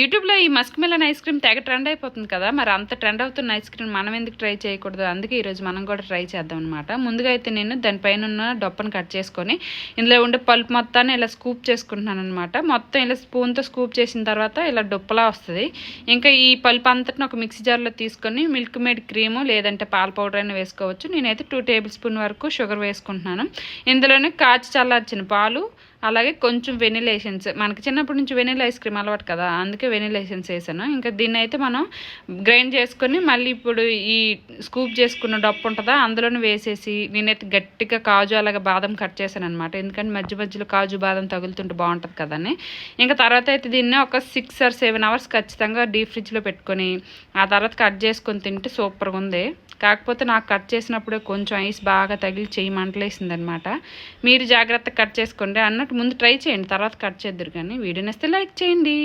యూట్యూబ్లో ఈ Musk melon ice cream తెగ ట్రెండ్ అయిపోతుంది కదా మరి అంత ట్రెండ్ అవుతున్న ఐస్ క్రీమ్ మనం ఎందుకు ట్రై చేయకూడదు? అందుకే ఈరోజు మనం కూడా ట్రై చేద్దాం అనమాట ముందుగా అయితే నేను దానిపైన ఉన్న డొప్పను కట్ చేసుకొని ఇందులో ఉండే పల్ప్ మొత్తాన్ని ఇలా స్కూప్ చేసుకుంటున్నాను అనమాట మొత్తం ఇలా స్పూన్తో స్కూప్ చేసిన తర్వాత ఇలా డొప్పలా వస్తుంది. ఇంకా ఈ పల్ప్ అంతటిని ఒక మిక్సీ జార్లో తీసుకొని మిల్క్ మేడ్ క్రీము లేదంటే పాల పౌడర్ అయినా వేసుకోవచ్చు. నేనైతే టూ టేబుల్ స్పూన్ వరకు షుగర్ వేసుకుంటున్నాను. ఇందులోనే కాచి చల్లార్చిన పాలు అలాగే కొంచెం వెనిలా ఎసెన్స్. మనకి చిన్నప్పటి నుంచి వెనిలా ఐస్ క్రీమ్ అలవాటు కదా అందుకే వెనిలా ఎసెన్స్ వేసాను ఇంకా దీన్ని అయితే మనం గ్రైండ్ చేసుకొని మళ్ళీ ఇప్పుడు ఈ స్కూప్ చేసుకున్న డప్పు ఉంటుందా అందులోనే వేసేసి నేనైతే గట్టిగా కాజు అలాగే బాదం కట్ చేశాను అనమాట ఎందుకంటే మధ్య మధ్యలో కాజు బాదం తగులుతుంటే బాగుంటుంది కదని ఇంకా తర్వాత అయితే దీన్ని ఒక సిక్స్ ఆర్ సెవెన్ అవర్స్ ఖచ్చితంగా డీప్ ఫ్రిడ్జ్లో పెట్టుకొని ఆ తర్వాత కట్ చేసుకొని తింటే సూపర్గా ఉంది. కాకపోతే నాకు కట్ చేసినప్పుడే కొంచెం ఐస్ బాగా తగిలి చెయ్యి మంటలేసింది అనమాట మీరు జాగ్రత్తగా కట్ చేసుకోండి అన్నట్టు ముందు ట్రై చేయండి తర్వాత కట్ చేద్దరు కానీ వీడియో నచ్చితే లైక్ చేయండి.